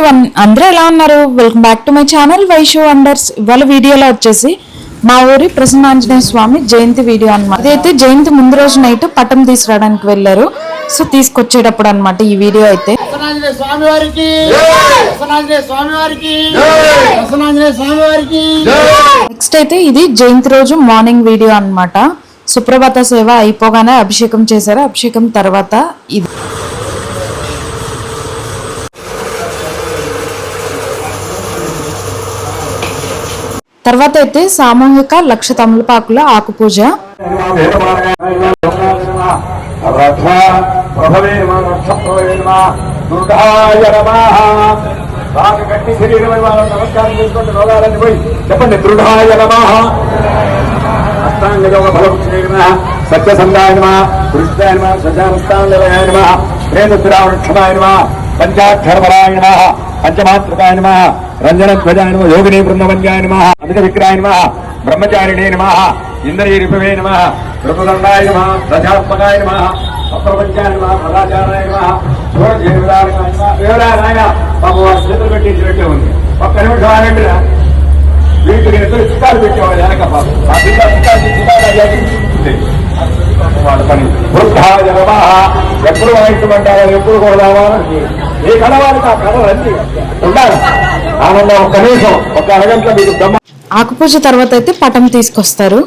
Everyone అందరూ ఎలా ఉన్నారు? Welcome back to my channel వైషో wonders ఇవాళ వీడియోలో వచ్చేసి మా ఊరి ప్రసన్న ఆంజనేయ స్వామి జయంతి వీడియో అన్నమాట. అదైతే జయంతి ముందు రోజు నైట్ పట్టం తీసుకురావడానికి వెళ్ళారు. సో తీసుకొచ్చేటప్పుడు అన్నమాట ఈ వీడియో అయితే. వసనాంజనేయ స్వామి వారికి! వసనాంజనేయ స్వామి వారికి! వసనాంజనేయ స్వామి వారికి! నెక్స్ట్ అయితే ఇది జయంతి రోజు మార్నింగ్ వీడియో అన్నమాట. సుప్రభాత సేవ అయిపోగానే అభిషేకం చేశారు. అభిషేకం తర్వాత ఇది. తర్వాత అయితే సామూహిక లక్ష తమలపాకుల ఆకు పూజ. రథ ప్రభవే చెప్పండి దృఢాయ నమః అష్టాంగ యోగ నమ నమ నమ నమ నమ పంచాక్షరపరాయ నమ పంచమాత్రకాయ నమ రంజన ధ్వజాయ నమ యోగిని బృందవంజాయ నమ అమిత విక్రాయ నమ బ్రహ్మచారిణే నమ ఇంద్రియ రిపవే నమ ప్రభుదండాయ నమ దశాత్మకాయ నమ అప్రపంచాయ నమ సదాచారాయ నమ శివజీవిదాయ నమ. వివరాయన చేతులు పెట్టించినట్టే ఉంది. ఒక్క నిమిషం ఆగండి రా. వీటికి ఎదురు చిత్తాలు పెట్టేవాడు వెనక పాపం. ఆ చిత్తా చిత్తాలు చిత్తాలు వృద్ధాయ నమః. ఎప్పుడు వాయించమంటారా ఎప్పుడు కొడదామా ఏ కలవారికి ఆ కథలు ఉండాలి. ఆనందం కనీసం ఒక అరగంట మీకు బ్రహ్మ ఆకు తర్వాత అయితే పటం తీసుకొస్తారు.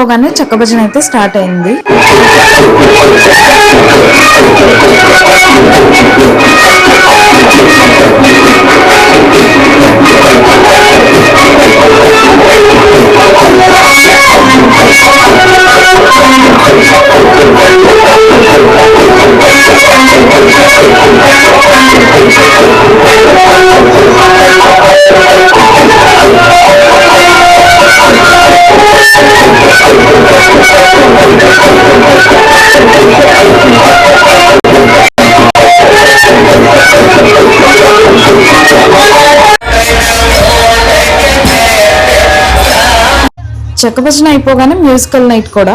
ఊరేగింపు చెక్క భజన అయితే స్టార్ట్ అయింది. చెక్క భజన అయిపోగానే మ్యూజికల్ నైట్ కూడా.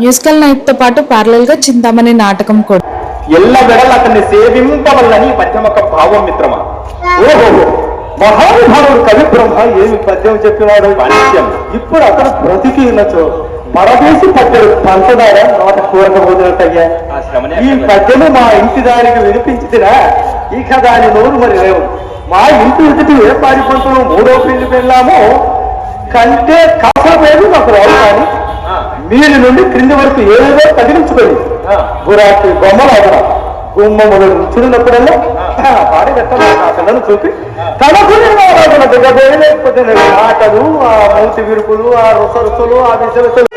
మ్యూజికల్ నైట్తో పాటు ప్యారలల్గా చింతామణి నాటకం కూడా. ఎల్ల వెడల అతన్ని సేవింపవల్లని ఒక భావం మిత్రమా? ఓహో మహానుభావుడు కవి బ్రహ్మ ఏమి పద్యం చెప్పినాడు వాణిజ్యం. ఇప్పుడు అతను బ్రతికి ఉన్నచో పరదేశి పద్యుడు పంచదార నోట కూరకపోతున్నట్టయ్యా ఈ పద్యము మా ఇంటి దానికి వినిపించినా ఇక దాని నోరు మరి లేవు మా ఇంటి ఎదుటి ఏ పాడి పంతులు మూడో పెళ్ళి వెళ్ళామో కంటే కాసలేదు నాకు రావు కానీ మీది నుండి క్రింది వరకు ఏదేదో కదిలించుకొని గురాటి బొమ్మలు అవడం గుమ్మములు చూడినప్పుడల్లా పాడి పెట్టాలి పిల్లలు చూపి తనకు నిర్మాణాలు దిగబోయి లేకపోతే ఆటలు ఆ మూతి విరుపులు ఆ రుసరుసులు ఆ విసరుసులు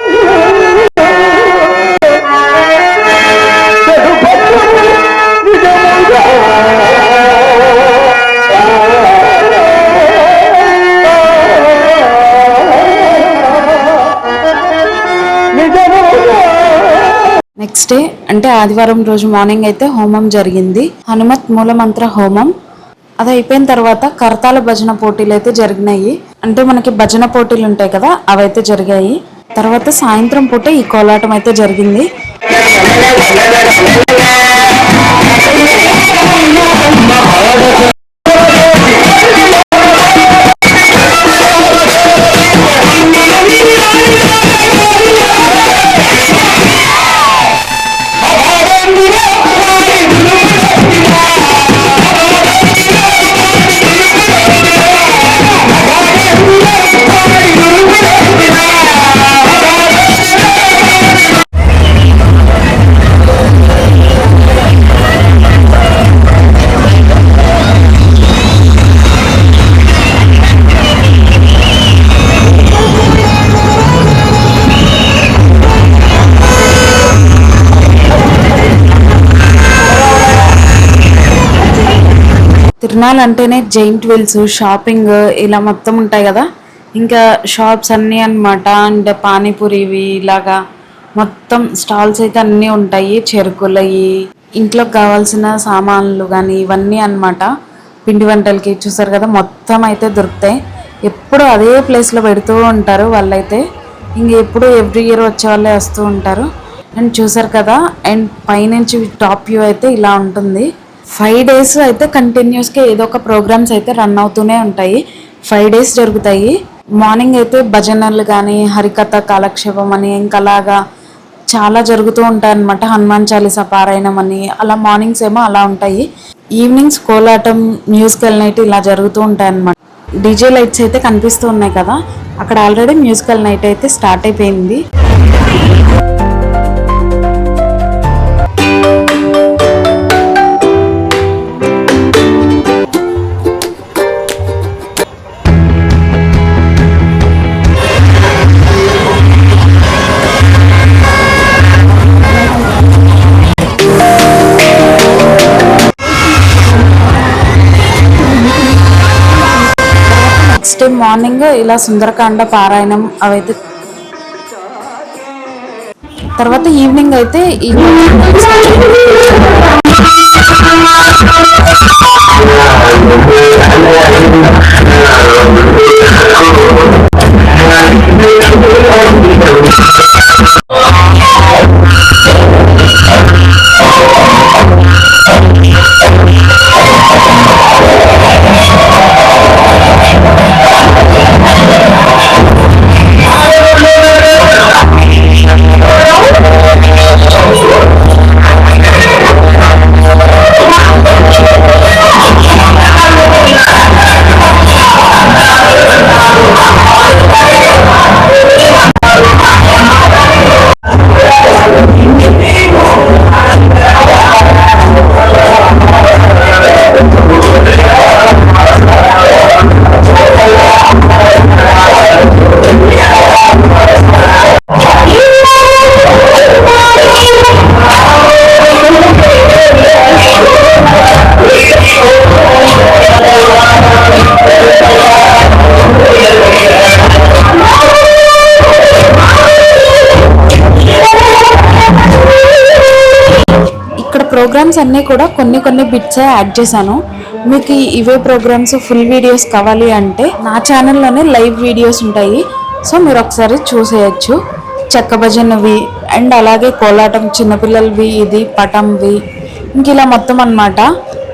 నెక్స్ట్ డే అంటే ఆదివారం రోజు మార్నింగ్ అయితే హోమం జరిగింది. హనుమత్ మూలమంత్ర హోమం. అది అయిపోయిన తర్వాత కర్తాల భజన పోటీలు అయితే జరిగినాయి. అంటే మనకి భజన పోటీలు ఉంటాయి కదా అవైతే జరిగాయి. తర్వాత సాయంత్రం పూట ఈ కోలాటం అయితే జరిగింది. తిరునాళ్ళు అంటేనే జైంట్ వీల్స్ షాపింగ్ ఇలా మొత్తం ఉంటాయి కదా. ఇంకా షాప్స్ అన్నీ అన్నమాట. అండ్ పానీపూరివి ఇలాగా మొత్తం స్టాల్స్ అయితే అన్నీ ఉంటాయి. చెరుకులవి ఇంట్లోకి కావాల్సిన సామాన్లు కానీ ఇవన్నీ అన్నమాట. పిండి వంటలకి చూసారు కదా మొత్తం అయితే దొరుకుతాయి. ఎప్పుడు అదే ప్లేస్లో పెడుతూ ఉంటారు వాళ్ళైతే. ఇంక ఎప్పుడు ఎవ్రీ ఇయర్ వచ్చే వాళ్ళే వస్తూ ఉంటారు. అండ్ చూసారు కదా అండ్ పైనుంచి టాప్ వ్యూ అయితే ఇలా ఉంటుంది. ఫైవ్ డేస్ అయితే కంటిన్యూస్గా ఏదో ఒక ప్రోగ్రామ్స్ అయితే రన్ అవుతూనే ఉంటాయి. ఫైవ్ డేస్ జరుగుతాయి. మార్నింగ్ అయితే భజనలు కానీ హరికథ కాలక్షేపం అని ఇంకా అలాగా చాలా జరుగుతూ ఉంటాయి అనమాట హనుమాన్ చాలీస పారాయణం అని అలా మార్నింగ్స్ ఏమో అలా ఉంటాయి. ఈవినింగ్స్ కోలాటం మ్యూజికల్ నైట్ ఇలా జరుగుతూ ఉంటాయి అనమాట డీజే లైట్స్ అయితే కనిపిస్తూ ఉన్నాయి కదా. అక్కడ ఆల్రెడీ మ్యూజికల్ నైట్ అయితే స్టార్ట్ అయిపోయింది. నెక్స్ట్ డే మార్నింగ్ ఇలా సుందరకాండ పారాయణం అవైతే తర్వాత ఈవినింగ్ అయితే ఈ ప్రోగ్రామ్స్ అన్నీ కూడా కొన్ని కొన్ని బిట్స్ యాడ్ చేశాను. మీకు ఇవే ప్రోగ్రామ్స్ ఫుల్ వీడియోస్ కావాలి అంటే నా ఛానల్లోనే లైవ్ వీడియోస్ ఉంటాయి. సో మీరు ఒకసారి చూసేయచ్చు. చెక్క భజనవి అండ్ అలాగే కోలాటం చిన్నపిల్లలవి ఇది పటంవి ఇంక ఇలా మొత్తం అన్నమాట.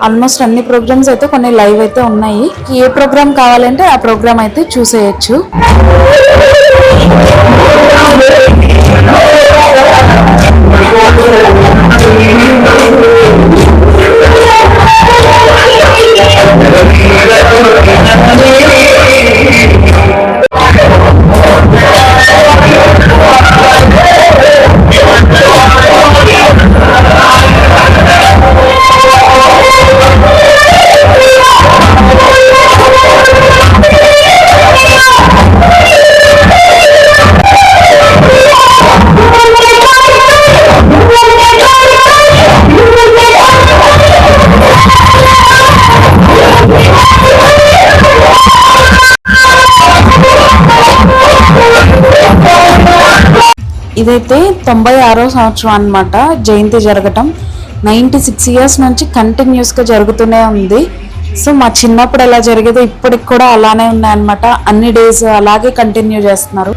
ఆల్మోస్ట్ అన్ని ప్రోగ్రామ్స్ అయితే కొన్ని లైవ్ అయితే ఉన్నాయి. ఏ ప్రోగ్రామ్ కావాలంటే ఆ ప్రోగ్రామ్ అయితే చూసేయచ్చు. ఇదైతే తొంభై ఆరో సంవత్సరం అనమాట జయంతి జరగటం. నైంటీ సిక్స్ ఇయర్స్ నుంచి కంటిన్యూస్గా జరుగుతూనే ఉంది. సో మా చిన్నప్పుడు ఎలా జరిగేదో ఇప్పటికి కూడా అలానే ఉన్నాయన్నమాట. అన్ని డేస్ అలాగే కంటిన్యూ చేస్తున్నారు.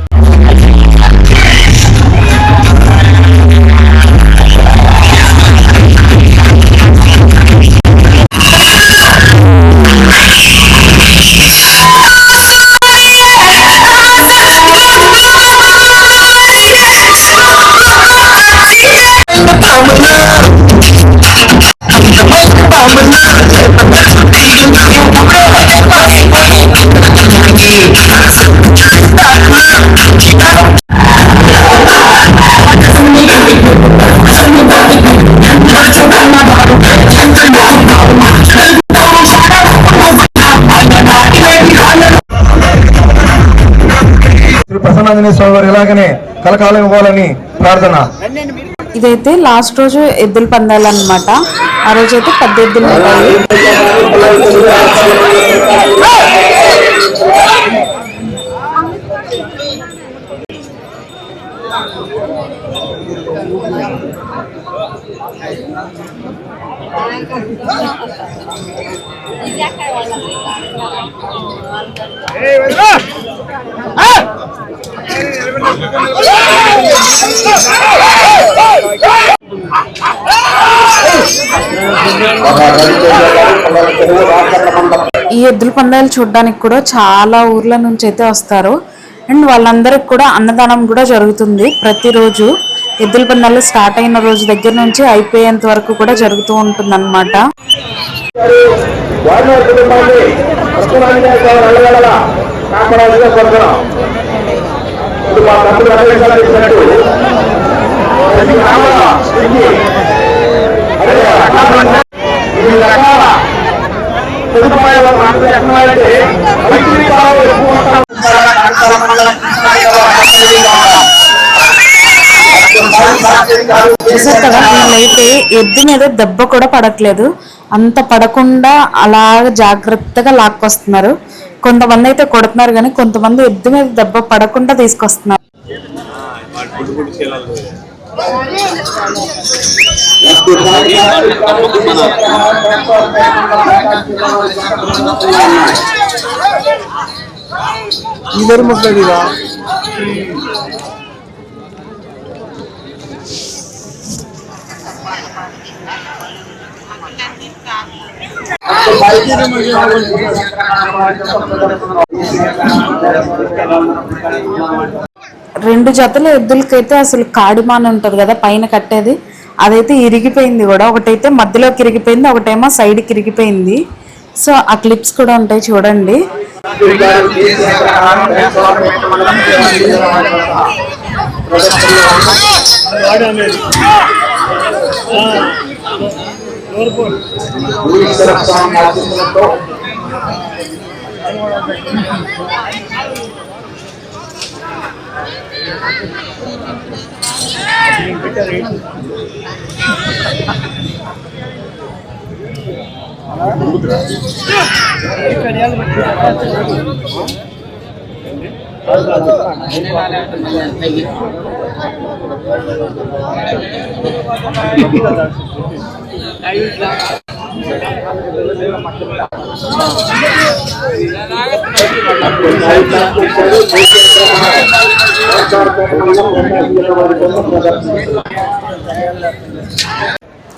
ప్రసన్నాంజనేయ స్వామి వారు ఇలాగనే కలకాలం ఇవ్వాలని ప్రార్థన. ఇదైతే లాస్ట్ రోజు ఎద్దుల పందాలు అనమాట ఆ రోజు అయితే పెద్ద ఎద్దులు ఈ ఎద్దుల పందాలు చూడడానికి కూడా చాలా ఊర్ల నుంచి అయితే వస్తారు. అండ్ వాళ్ళందరికి కూడా అన్నదానం కూడా జరుగుతుంది ప్రతిరోజు. ఎద్దుల పందాలు స్టార్ట్ అయిన రోజు దగ్గర నుంచి అయిపోయేంత వరకు కూడా జరుగుతూ ఉంటుంది అనమాట వారిని చూసారు కదా వీళ్ళైతే ఎద్దు మీద దెబ్బ కూడా పడట్లేదు. అంత పడకుండా అలాగ జాగ్రత్తగా లాక్కొస్తున్నారు. కొంతమంది అయితే కొడుతున్నారు కానీ కొంతమంది ఎద్దు మీద దెబ్బ పడకుండా తీసుకొస్తున్నారు. ఇద్దరు ముక్కడిగా రెండు జతల ఎద్దులకైతే అసలు కాడిమాన్ ఉంటుంది కదా పైన కట్టేది. అదైతే ఇరిగిపోయింది కూడా. ఒకటైతే మధ్యలోకి ఇరిగిపోయింది ఒకటేమో సైడ్కి ఇరిగిపోయింది. సో ఆ క్లిప్స్ కూడా ఉంటాయి చూడండి. ఇక్కడ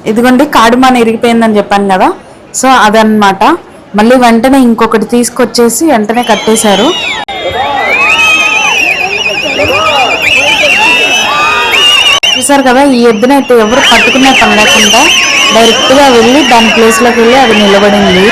ఇదిగోండి కాడిమాన్ ఇరిగిపోయిందని చెప్పాను కదా. సో అదనమాట మళ్ళీ వెంటనే ఇంకొకటి తీసుకొచ్చేసి వెంటనే కట్టేశారు. చూసారు కదా ఈ ఎద్దునైతే ఎవరు పట్టుకునే పని లేకుండా డైరెక్ట్గా వెళ్ళి దాని ప్లేస్లోకి వెళ్ళి అది నిలబడింది.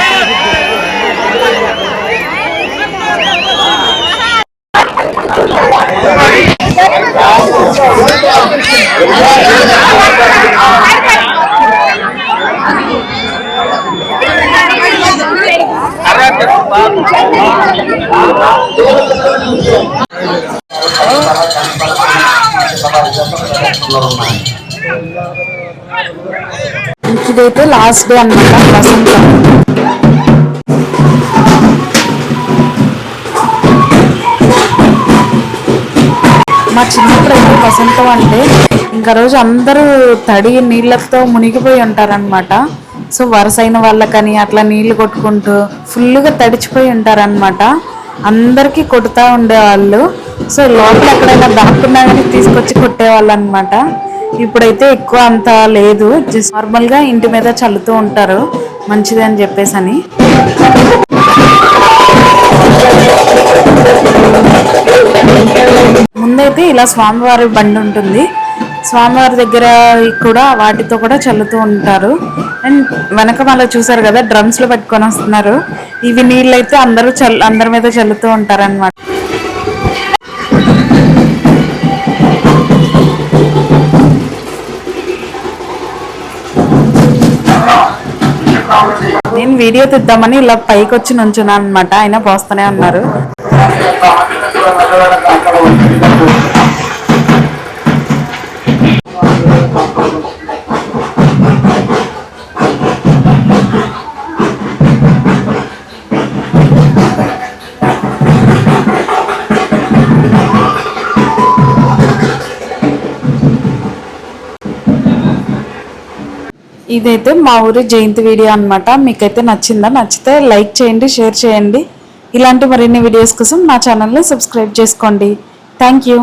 ఇదైతే లాస్ట్ డే అన్నమాట వసంతం మా చిన్నప్పుడు అయితే వసంతం అంటే ఇంకా రోజు అందరూ తడి నీళ్ళతో మునిగిపోయి ఉంటారనమాట సో వరసైన వాళ్ళకని అట్లా నీళ్ళు కొట్టుకుంటూ ఫుల్గా తడిచిపోయి ఉంటారనమాట అందరికీ కొడుతూ ఉండేవాళ్ళు. సో లోపల ఎక్కడైనా దాక్కున్నా కానీ తీసుకొచ్చి కొట్టేవాళ్ళు అనమాట ఇప్పుడైతే ఎక్కువ అంత లేదు. జస్ట్ నార్మల్గా ఇంటి మీద చల్లుతూ ఉంటారు. మంచిది అని చెప్పేసి అని ముందైతే ఇలా స్వామివారి బండి ఉంటుంది. స్వామివారి దగ్గర కూడా వాటితో కూడా చల్లుతూ ఉంటారు. అండ్ వెనక మళ్ళీ చూసారు కదా డ్రమ్స్లో పెట్టుకొని వస్తున్నారు. ఇవి నీళ్ళు అయితే అందరూ చల్ అందరి మీద చల్లుతూ ఉంటారు నేను వీడియో తీద్దామని ఇలా పైకి వచ్చి నుంచున్నాను అనమాట ఆయన పోస్తూనే ఉన్నారు. ఇదైతే మా ఊరి జయంతి వీడియో అన్నమాట. మీకైతే నచ్చిందా నచ్చితే లైక్ చేయండి షేర్ చేయండి. ఇలాంటి మరిన్ని వీడియోస్ కోసం నా ఛానల్ని సబ్స్క్రైబ్ చేసుకోండి. Thank you.